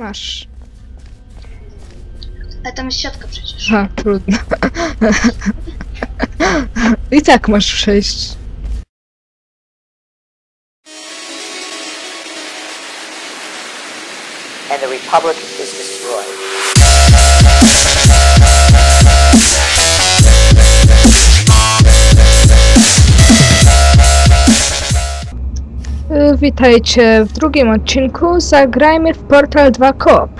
Masz. Ale tam jest siatka przecież. Ha, trudno. I tak masz przejść. and the Republic is destroyed. Witajcie w drugim odcinku. Zagrajmy w Portal 2 Coop.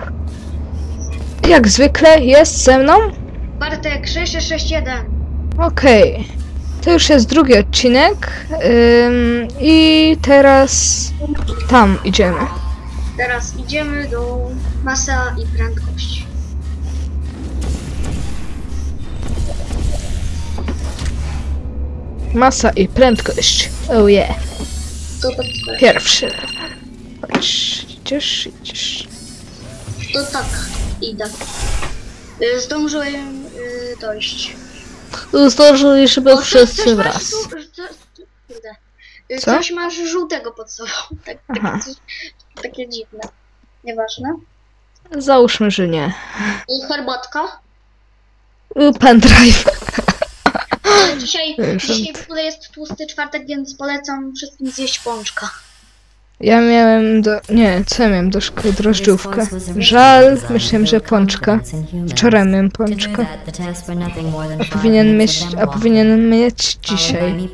Jak zwykle jest ze mną? Bartek 6661. Okej. To już jest drugi odcinek. Ym, I teraz tam idziemy. Teraz idziemy do masa i prędkość. Masa i prędkość. Oh yeah. To, to, Pierwszy. Chodź, idziesz, idziesz. to tak idę. Y, Zdążyłem y, dojść. Zdążyliśmy O, coś- wszyscy tu- co-? Coś masz żółtego pod sobą. Tak, Aha. takie, coś, takie dziwne. Nieważne. Załóżmy, że nie. Y, Herbatka. Y, Pendrive. Dzisiaj, Rząd. dzisiaj w ogóle jest tłusty czwartek, więc polecam wszystkim zjeść pączka. Ja miałem do... Nie, co ja miałem do szkoły? Drożdżówkę. Żal, myślałem, że pączka. Wczoraj miałem pączka. A powinien mieć, a powinien mieć dzisiaj.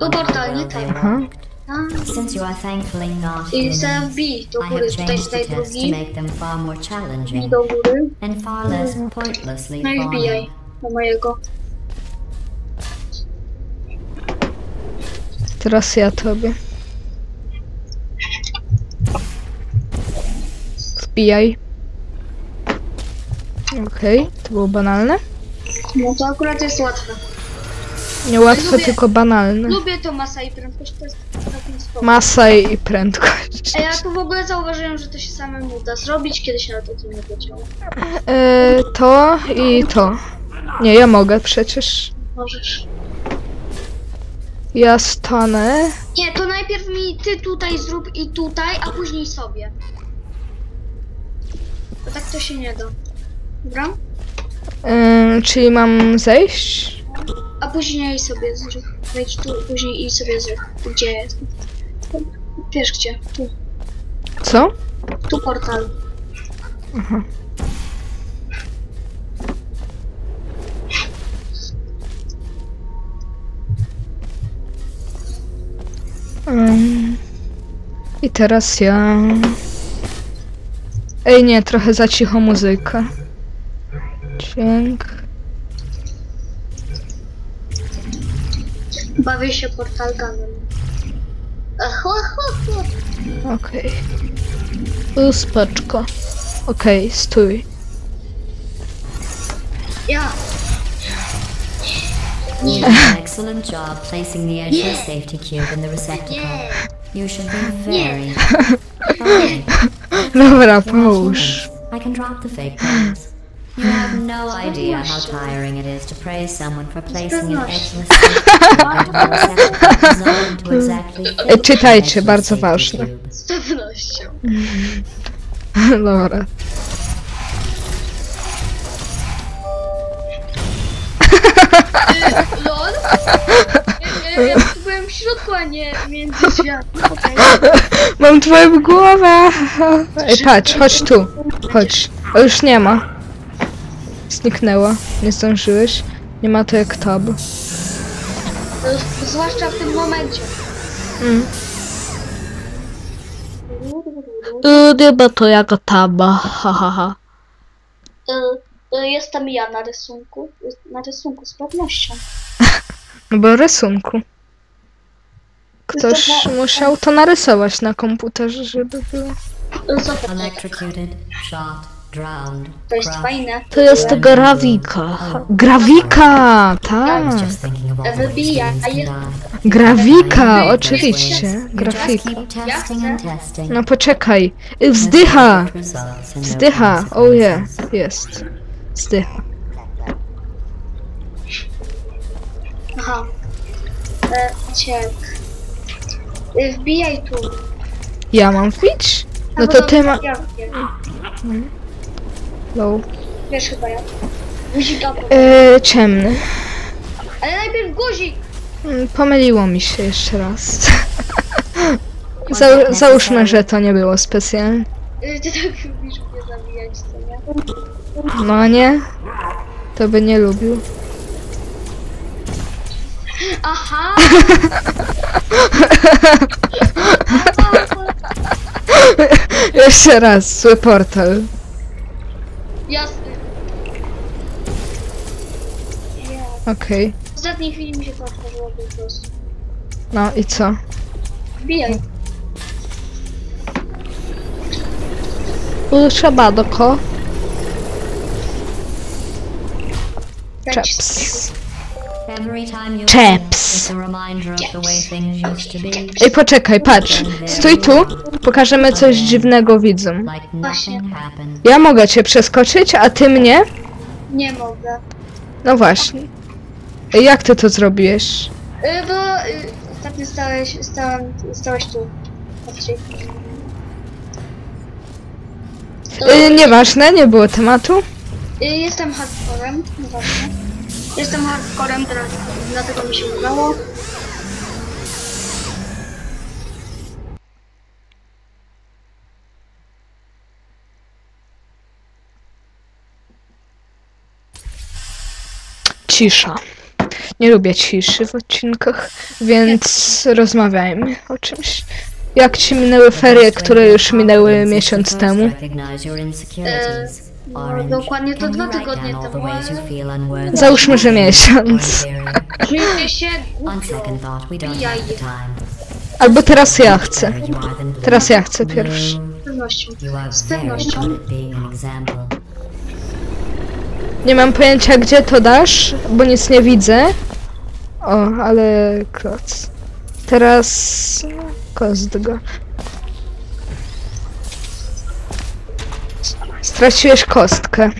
Tu portal, nie tam. Aha. Since you are thankfully not do I góry, have changed the test to make them far more I challenging do góry. and far less pointlessly No. Do mojego. Teraz ja tobie. Wbijaj. Okej, to było banalne. No to akurat jest łatwe. Niełatwe, Lubię- tylko banalne. Lubię to masa i prędkość, to jest całkiem spoko. Masa i prędkość. A ja tu w ogóle zauważyłem, że to się samemu da zrobić, kiedyś na to co nie wiedziałem. E, to i to. Nie, ja mogę przecież. Możesz. Ja stanę. Nie, to najpierw mi ty tutaj zrób i tutaj, a później sobie. Bo tak to się nie da. Dobra? E, czyli mam zejść? A później sobie zrób. Wejdź tu, później i sobie zrób. Gdzie jest? Wiesz gdzie? Tu. Co? Tu portal. I teraz ja. Ej, nie, trochę za cicho muzyka. Dźwięk. Bawię się portal gunem. Ach, ach, ach, ach. Okej. Okay. Spaczko. Okej, stój. Ja. You did an excellent job placing the Edgewood safety cube in the receptacle. Nie. You should be very. Dobra, połóż. I can drop the fake praise. You have no idea how tiring it is to praise someone for placing an edgeless safety cube into the receptacle designed to exactly czytajcie, bardzo ważne. Z pewnością. Dobra. LOL? Ja, ja, ja tu byłem w środku, a nie między drzwiami. Okej. Mam twoją głowę. Ej, patrz, chodź tu. Chodź. O, już nie ma. Zniknęła. Nie zdążyłeś. Nie ma to jak tab. To Zwłaszcza w tym momencie. Mm. Y, nie ma to jak taba. Ha, ha, ha. Y, y, Jestem ja na rysunku. Na rysunku z pewnością. No bo rysunku. Ktoś musiał to narysować na komputerze, żeby było. Y, Zobacz, Electrocuted, shot, drowned, to jest crushed. fajne. To jest grawika. Grawika, I tak. just thinking of all the ways Wybija, dreams a can jest- die. Grawika, oczywiście. Just Grafika. keep testing and testing. No poczekaj. Y, Wzdycha. Results and no Wzdycha. Oh yeah. consequences. Jest. Wzdycha. Aha. E, ciek. Y, Wbijaj tu. Ja mam wbić? No to ty ma... Wiem. No. Wiesz chyba ja. Guzika po... Yy, ciemny. Ale najpierw guzik! Mm, Pomyliło mi się jeszcze raz. Za, załóżmy, że to nie było specjalne. Y, Ty tak lubisz mnie zabijać, co nie? No nie? To by nie lubił. Aha! Jeszcze raz, zły portal. Jasny. Nie. Okej. W ostatniej chwili mi się to otworzyło po prostu. No i co? Wbijaj. Ultra Badoko. Dać Chaps. Every time you Chaps. it's a reminder of the way things used to be. Ej, poczekaj, patrz. Stój tu. Pokażemy coś dziwnego widzom. Happened. Ja mogę cię przeskoczyć, a ty mnie? Nie mogę. No właśnie. Ej, jak ty to zrobiłeś? Y, bo y, ostatnio stałeś, stałem, stałeś tu. Patrzcie. Yy, nieważne, nie było tematu. Y, jestem hardcorem, no właśnie. Jestem hardcorem, teraz dlatego mi się udało. Cisza. Nie lubię ciszy w odcinkach, więc rozmawiajmy o czymś. Jak ci minęły ferie, które już minęły miesiąc temu? No, dokładnie to dwa tygodnie temu, ale- feel unworthy? Załóżmy, że miesiąc. Czuję się On głupio. second thought, we don't Wbijaj have the je. time. Albo teraz ja chcę. Teraz ja chcę pierwszy. Z pewnością. Z pewnością. example. Nie mam pojęcia, gdzie to dasz, bo nic nie widzę. O, ale kloc. Teraz... Kost Straciłeś kostkę.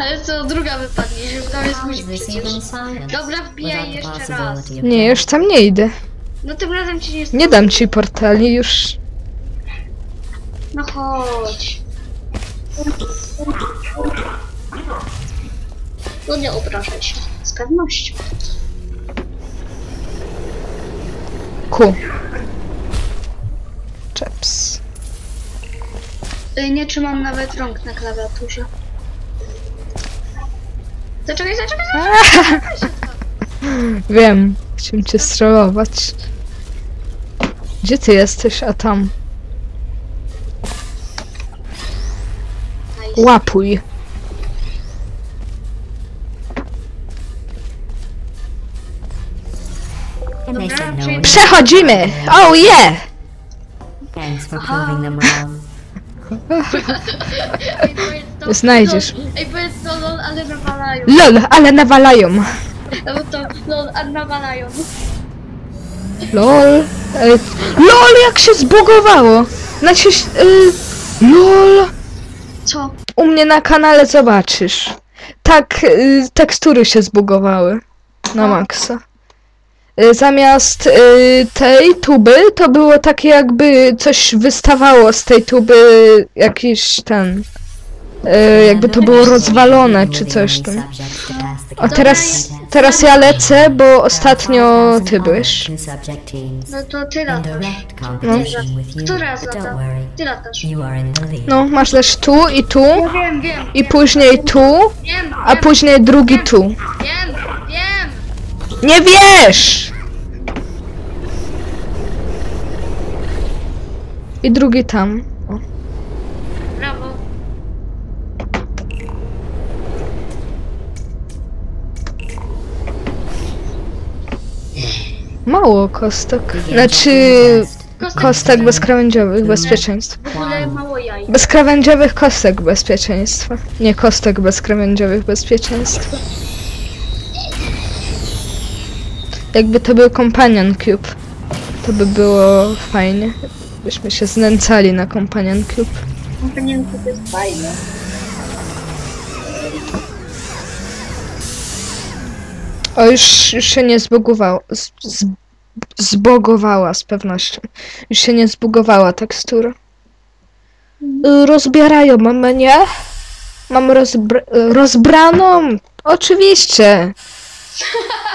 Ale co, druga wypadnie, że tam jest guzik przecież. Dobra, wbijaj jeszcze raz. Nie, już tam nie idę. No tym razem ci nie Nie dam ci portali, już... No chodź. No nie obrażaj się. Z pewnością. Ku. Czeps. Y, Nie trzymam nawet rąk na klawiaturze. Zaczekaj, zaczekaj, zaczekaj. Wiem, chciałem cię strollować. Gdzie ty jesteś, a tam? Nice. Łapuj. No Przechodzimy! Oh yeah! Thanks for proving them wrong. Ej, powiedz to- Znajdziesz. lol. Ej, powiedz to lol, ale nawalają. LOL, ale nawalają. No bo to lol, a nawalają. LOL. Ej, LOL, jak się zbugowało! Naciś... Y, LOL. Co? U mnie na kanale zobaczysz. Tak, y, tekstury się zbugowały. Na maksa. Y, Zamiast y, tej tuby, to było takie jakby coś wystawało z tej tuby, jakiś ten... Y, jakby to było rozwalone, czy coś tam. O, teraz, teraz ja lecę, bo ostatnio ty byłeś. No to ty latasz. Kto raz lata? Ty latasz. No, masz też tu i tu, Ja wiem, wiem. i później tu, Wiem, a wiem, później drugi tu. wiem, wiem. Nie wiesz! I drugi tam. O. Brawo. Mało kostek. Znaczy Kostek kostek bezkrawędziowych bezpieczeństwa. w ogóle mało jaj. Bezkrawędziowych kostek bezpieczeństwa. Nie kostek bezkrawędziowych bezpieczeństwa. Jakby to był Companion Cube, to by było fajnie. Byśmy się znęcali na Companion Cube. Kompanienko to jest fajne. O, już, już się nie zbugowało. Z, z, zbogowała z pewnością. Już się nie zbugowała tekstura. rozbierają mnie. Mam rozbr rozbraną. Oczywiście.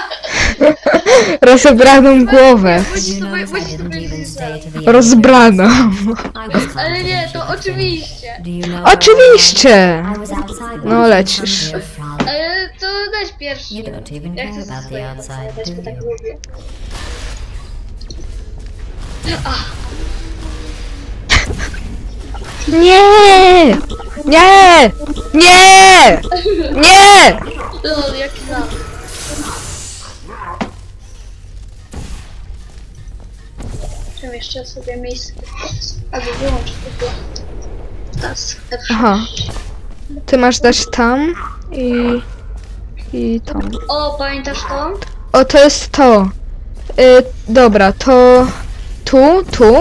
Rozebraną głowę. You to? Rozbraną. Ale nie, to oczywiście. Oczywiście. No, lecisz. Ale to dać pierwszy. You don't even Jak care to about the swoje outside, dać, bo do tak you? lubię. Nie! Nie! Nie! Nie! Lol, jaki. Jeszcze sobie miejsce albo wyłącz tylko F6. Aha. Ty masz dać tam i... i tam. O, pamiętasz to? O, to jest to. Y, dobra, to tu, tu.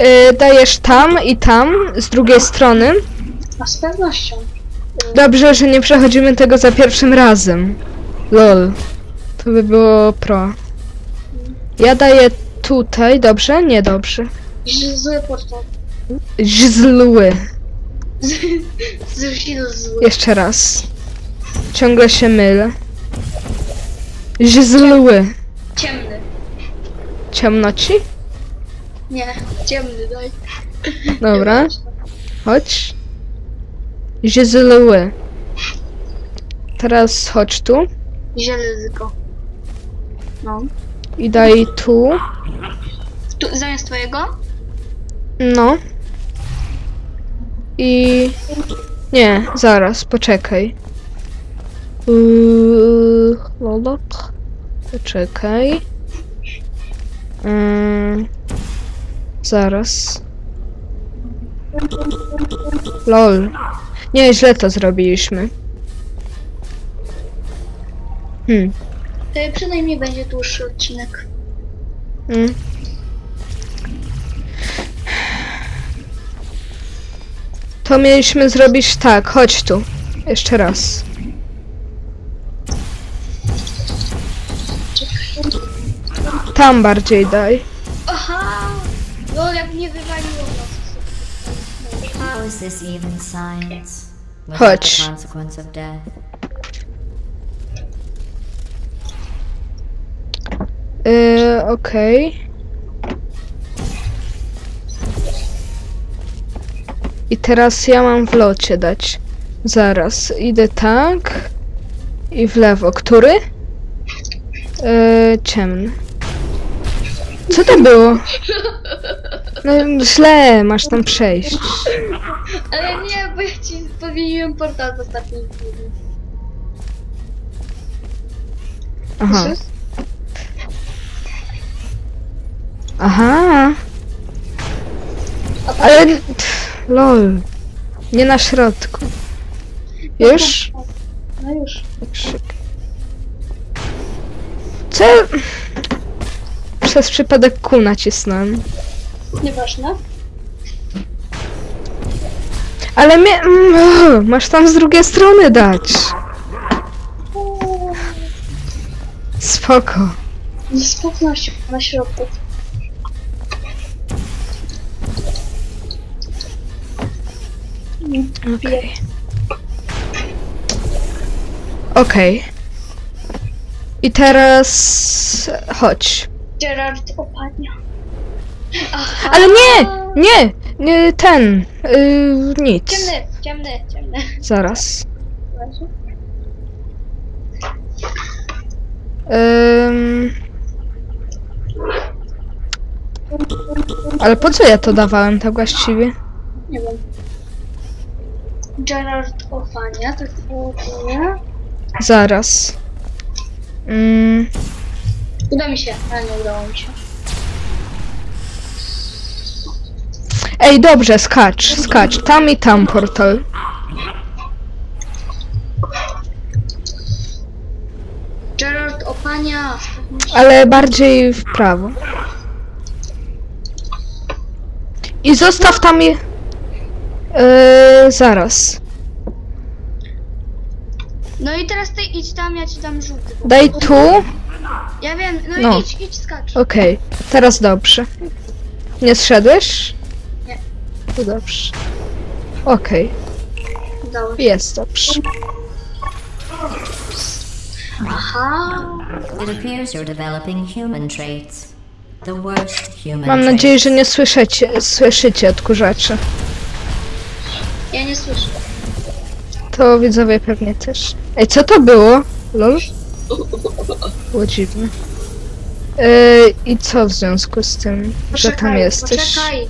Y, dajesz tam i tam, z drugiej strony. A z pewnością. Dobrze, że nie przechodzimy tego za pierwszym razem. Lol. To by było pro. Ja daję tutaj, dobrze? Nie dobrze. Źle- Zły portal. Zły. Zły. Jeszcze raz. Ciągle się mylę. Zły. Ciemny. Ciemnoci? Nie, ciemny daj. Dobra. Chodź. Zły. Teraz chodź tu. Zielezyko. No. I daj tu. Tu, zamiast twojego? No. I... Nie, zaraz, poczekaj. Yy, lolok. Poczekaj. Yy, zaraz. Lol. Nie, źle to zrobiliśmy. Hmm. To przynajmniej będzie dłuższy odcinek. Mm. To mieliśmy zrobić tak, chodź tu. Jeszcze raz. Tam bardziej daj. Aha! Lol, jak mnie wywaliło nas. How is this even science? Without Chodź. the consequence of death. Yy, okej. I teraz ja mam w locie dać. Zaraz, idę tak. I w lewo. Który? Yy, ciemny. Co to było? No źle, masz tam przejść. Ale nie, bo ja ci podmieniłem portal w ostatniej chwili. Aha. Aha. Ale... Pff, lol. Nie na środku. Już? No już. Krzyk. Co? Przez przypadek kół nacisnąłem. Nieważne. Ale mnie... mm, Masz tam z drugiej strony dać. Spoko. Z pewnością na środku. Okej. Okej. I teraz... Chodź. Gerard opadnia. Aha. Ale nie! Nie! nie ten. Yy, nic. Ciemny, ciemny, ciemny. Zaraz. Ym... Ale po co ja to dawałem tak właściwie? Nie wiem. Gerard Ofania, tak było nie? Zaraz. Ym... Uda mi się, ale nie udało mi się. Ej, dobrze, skacz, skacz. Tam i tam portal. Gerard Opania. Ale bardziej w prawo. I zostaw tam je... Yy, zaraz. No i teraz ty idź tam, ja ci dam żółty. Daj tu. Ja wiem, no, No. idź, idź, skacz. Okej, teraz dobrze. Nie zszedłeś? Nie. To dobrze. Okej, Udało się. jest dobrze. Aha. It appears you're developing human traits. The worst human Mam nadzieję, że nie słyszycie, słyszycie odkurzaczy. Ja nie słyszę. To widzowie pewnie też. Ej, co to było? Lol? Było dziwne. Yy, I co w związku z tym, że tam jesteś? Poczekaj.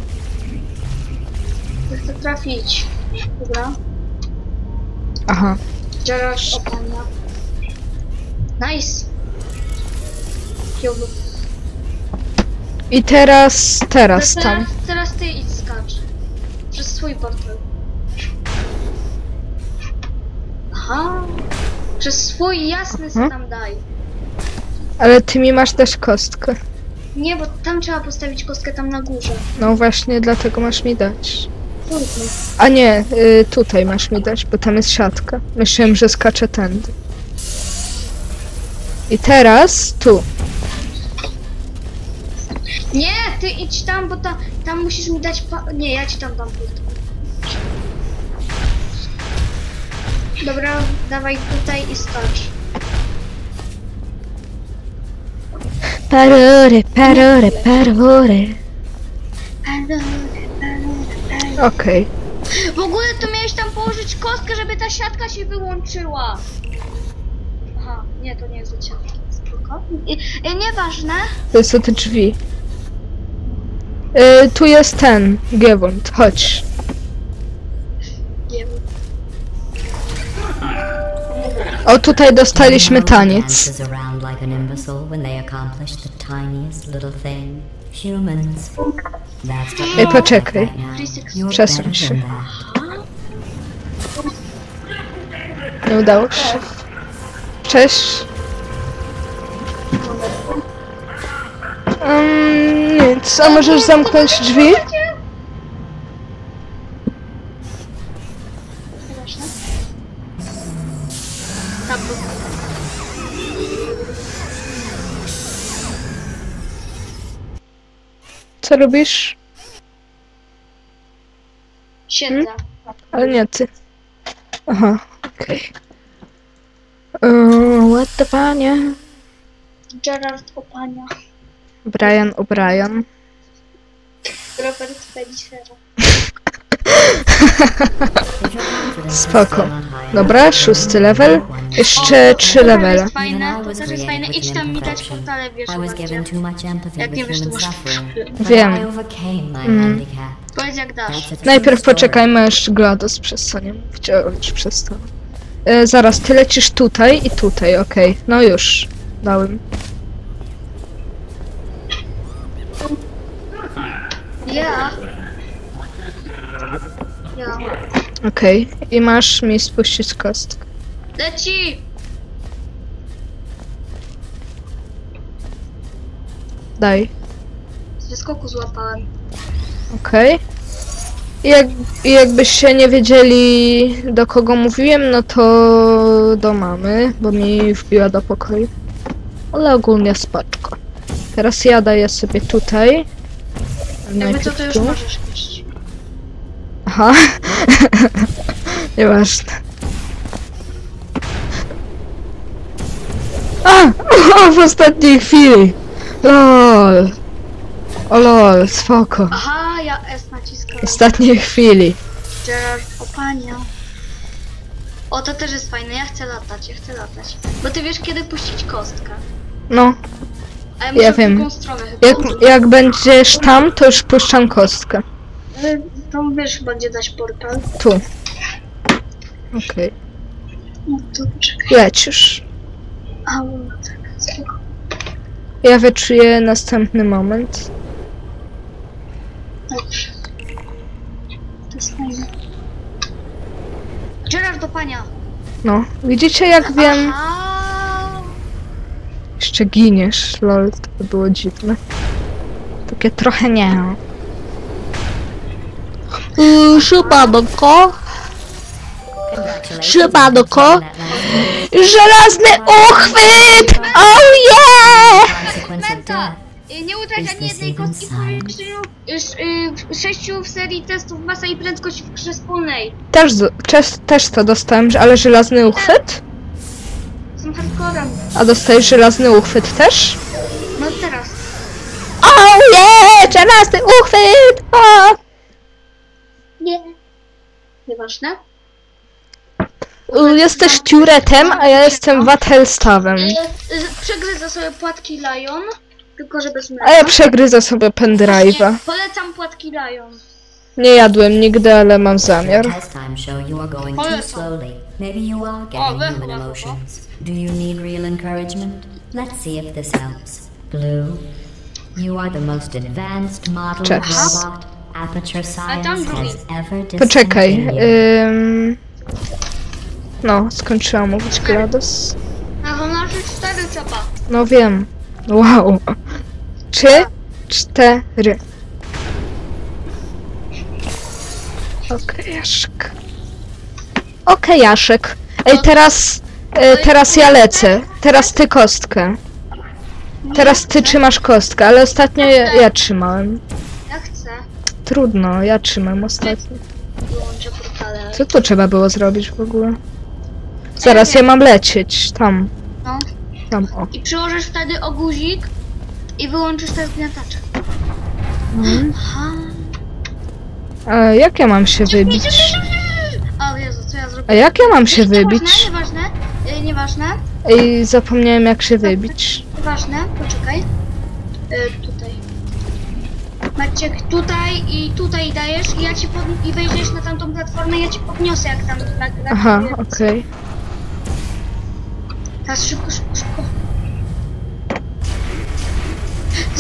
To trafić? Dobra. Aha. Gerard opania. Nice. Kiełby. I teraz, teraz tam. Teraz, teraz ty idź skacz. Przez swój portal. Aha. Przez swój jasny Mhm. se tam daj. Ale ty mi masz dać kostkę. Nie, bo tam trzeba postawić kostkę tam na górze. No właśnie, dlatego masz mi dać. A nie, y, tutaj masz mi dać, bo tam jest siatka. Myślałem, że skaczę tędy. I teraz tu. Nie, ty idź tam, bo ta, tam musisz mi dać pa... Nie, ja ci tam dam portal. Dobra, dawaj tutaj i skacz. Parory, parory, parory. Okej. W ogóle to miałeś tam położyć kostkę, żeby ta siatka się wyłączyła. Aha, nie, to nie jest od siatki. Spoko. I, i nieważne. To jest od drzwi. Y, tu jest ten, Giewont, chodź. Thing. Humans. That's what Ej, poczekaj. Przesuń się. Nie udało się. Cześć. Um, nic, a możesz zamknąć drzwi? Tam był. Co robisz? Siedzę. Ale nie ty. Aha, okej. Okay. What panie? Gerard Opania. Brian O'Brien. Robert. If your confidence is Spoko. Dobra, szósty level. Jeszcze trzy levele. jest fajne, to też jest fajne. Idź tam mi dać portale, wiesz, Jak nie wiesz, to masz Wiem. Mm. Powiedz jak dasz. Najpierw poczekajmy, aż GLaDOS przestanie mówić. O, już przestał. E, zaraz, ty lecisz tutaj i tutaj, okej. No już, dałem. Ja. Ja. Okej. I masz mi spuścić kostkę. Leci! Daj. Z wyskoku złapałem. Okej. I Jak, I jakbyście nie wiedzieli do kogo mówiłem, no to do mamy, bo mi wbiła do pokoju. Ale ogólnie spaczko. Teraz ja daję sobie tutaj. Jakby co, Najpierw to już tu. możesz iść. Aha. Nieważne. A! O, w ostatniej chwili! LOL! O lol, spoko. Aha, ja S naciskam. W ostatniej chwili. Gerard Opania. O, to też jest fajne. Ja chcę latać, ja chcę latać. Bo ty wiesz, kiedy puścić kostkę. No, A ja muszę Ja w wiem. drugą stronę chyba. jak, jak będziesz tam, to już puszczam kostkę. Y, To wiesz, chyba gdzie dać portal. Tu. Okej. No to czekaj. Lecisz. A, no tak. Spoko. Ja wyczuję następny moment. Dobrze. To jest fajne. Gerard Opania. No, widzicie jak wiem? Aha. Jeszcze giniesz, lol, to by było dziwne. Takie trochę nie. Yy, Szybadoko, Congratulations Szybadoko, on that last żelazny uchwyt! Oh yeah! Menta! Y, Nie utrać ani jednej kostki w signed? sześciu, y, sześciu w serii testów masa i prędkość w grze wspólnej. Też, też, też to dostałem, ale żelazny uchwyt? Są hardcorem. A dostajesz żelazny uchwyt też? No teraz. O nie! Żelazny uchwyt! O! Nie. Nieważne. Jesteś Turetem, a ja jestem Wathelstawem. Y, y, Przegryzę sobie płatki Lion, tylko że bez mleka. A ja przegryzę sobie pendrive'a. Nie, Polecam płatki Lion. Nie jadłem nigdy, ale mam zamiar. Test time show you are going too Polecam. slowly. Maybe you are O, getting we- human we- emotions. Do you need real encouragement? Let's see if this helps. Blue, you are the most advanced model Cześć. robot Poczekaj. Ym... No, skończyłam mówić GLaDOS. A to nasze cztery trzeba. No wiem. Wow. Trzy, cztery. Okej, Jaszek. Okej, Jaszek. Ej, teraz... E, teraz ja lecę. Teraz ty kostkę. Teraz ty trzymasz kostkę, ale ostatnio ja, ja trzymałem. Trudno, ja trzymam. Wyłączę portale. Co tu trzeba było zrobić w ogóle? Zaraz ja mam lecieć. Tam, No. tam, o. I przyłożysz wtedy o guzik i wyłączysz te zgniatacze. Aha. A jak ja mam się wybić? O Jezu, co ja? A jak ja mam się wybić? Nieważne, y, nieważne, Ej, zapomniałem jak się wybić. nieważne, poczekaj. Y, tutaj. Maciek, tutaj i tutaj dajesz i ja ci pod... i wejdziesz na tamtą platformę ja ci podniosę jak tam na, na Aha, okej. Teraz szybko, szybko, szybko.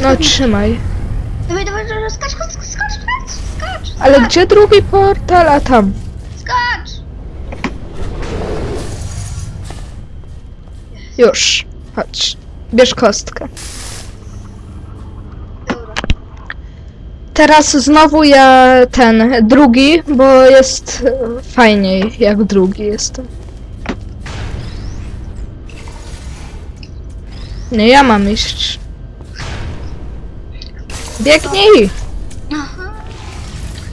No trzymaj. Dawaj, dawaj, dawaj, skacz, skacz, skacz, skacz, skacz, Ale gdzie drugi portal? A tam. skacz. Już. Chodź. Bierz kostkę. Teraz znowu ja ten drugi, bo jest fajniej jak drugi jestem. Nie, ja mam iść. Biegnij! Aha.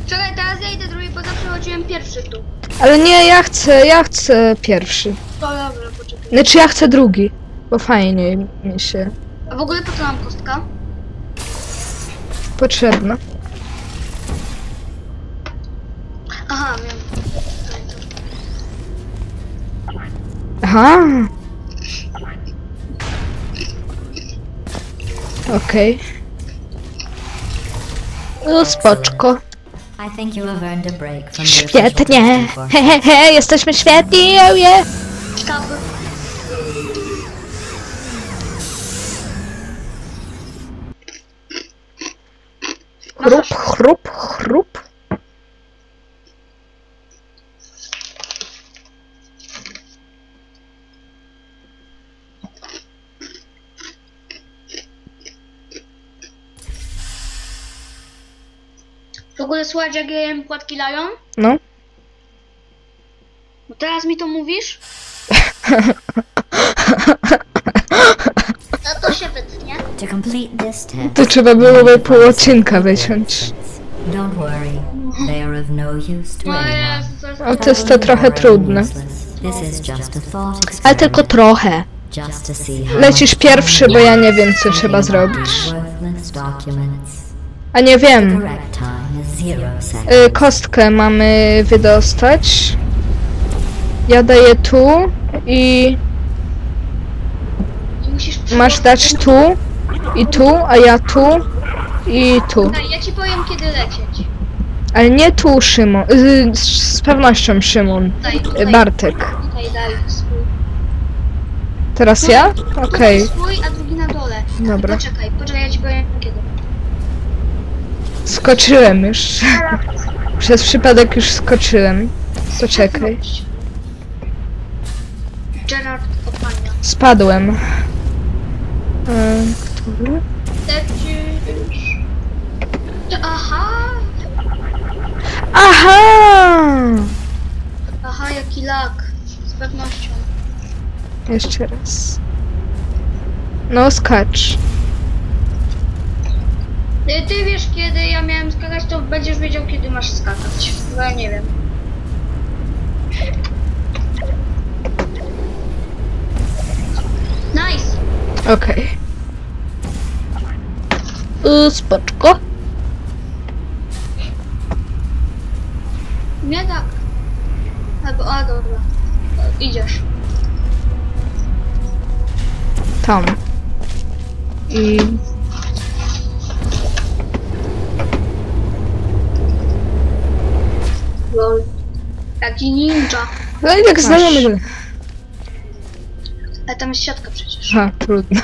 Czekaj, teraz ja idę drugi, bo zawsze chodziłem pierwszy tu. Ale nie, ja chcę, ja chcę pierwszy. To dobra, poczekaj. Znaczy ja chcę drugi, bo fajniej mi się A w ogóle po co nam kostka? potrzebna. Aha, wiem. Aha. Okej. No spoczko. Świetnie. Hehehe, jesteśmy świetni, oje. Tab. Chrup, chrup, chrup. W ogóle słuchaj, jak ja jem płatki Lion? No. No teraz mi to mówisz? No to się wytnie. To complete this test, To trzeba byłoby pół odcinka wyciąć. don't worry, they are of no use to No anyone. Jezu. O, to jest to trochę trudne. This is just a thought Ale tylko trochę. just to see how Lecisz pierwszy, bo ja nie wiem co trzeba zrobić. worthless documents. A nie wiem. Correct time seconds. Y, kostkę mamy wydostać. Ja daję tu i masz dać tu i tu, a ja tu i tu. Ja ci powiem kiedy lecieć. Ale nie tu Szymon. Y, z, pewnością Szymon. Y, Bartek. Teraz ja? Okej. Tutaj swój, a drugi na dole. Dobra. Poczekaj, poczekaj, ja ci powiem kiedy. Skoczyłem już. Przez przypadek już skoczyłem. Poczekaj. Gerard Opania. Spadłem. Który? Lecisz. Aha! Aha! Aha, jaki lak. Z pewnością. Jeszcze raz. No skacz. Ty, ty wiesz, kiedy ja miałem skakać, to będziesz wiedział, kiedy masz skakać. Bo ja nie wiem. Nice! Okej. Okay. Spoczko. Nie tak. Albo, a dobra. E, Idziesz. Tam. I... Lol. Jaki ninja. No i tak znamy. Ale tam jest siatka przecież. Ha, trudno.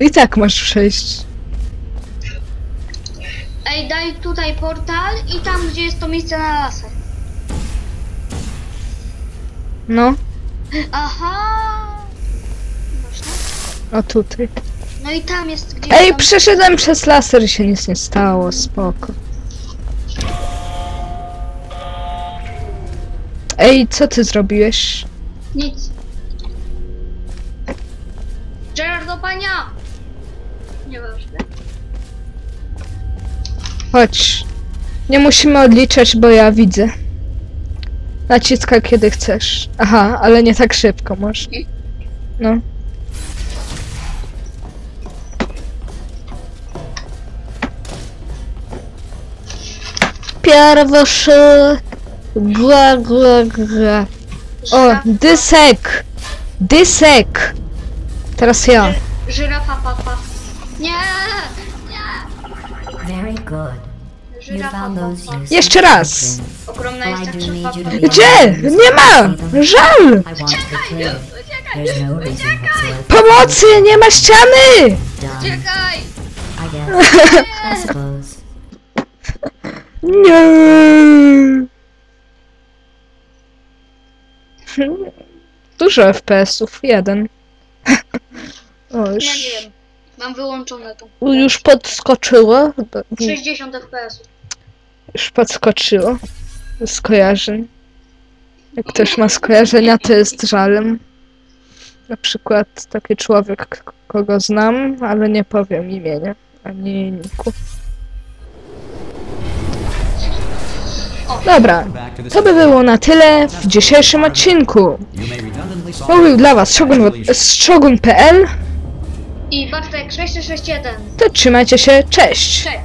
I tak masz przejść. Ej, daj tutaj portal i tam, gdzie jest to miejsce na laser. No, Aha! Można? o tutaj. No i tam jest gdzieś Ej, tam... przeszedłem przez laser i się nic nie stało, spoko. Ej, co ty zrobiłeś? Nic. Gerard do pania! Nieważne. Chodź. Nie musimy odliczać, bo ja widzę. Naciskaj kiedy chcesz. Aha, ale nie tak szybko może. No. Pierwszy. Gra, gra, gra. O, dysek. Dysek. Teraz ja. żyrafa papa. Nie! Nie! Very good. You found those Jeszcze raz. Ogromna jest be Gdzie? Nie ma! Żal! I want to be clear. There's no reason whatsoever. Pomocy! Nie ma ściany! Done. Czekaj! I guess. I suppose. Nie. Dużo FPS-ów, jeden. O, już, nie wiem. Mam wyłączone to. już podskoczyło. 60 fps. Już podskoczyło. Skojarzeń. Jak ktoś ma skojarzenia, to jest żalem. Na przykład taki człowiek, k- kogo znam, ale nie powiem imienia ani niku. Dobra, to by było na tyle w dzisiejszym odcinku. Mówił dla was Shogun.pl I Bartek 661. To trzymajcie się, cześć! Cześć!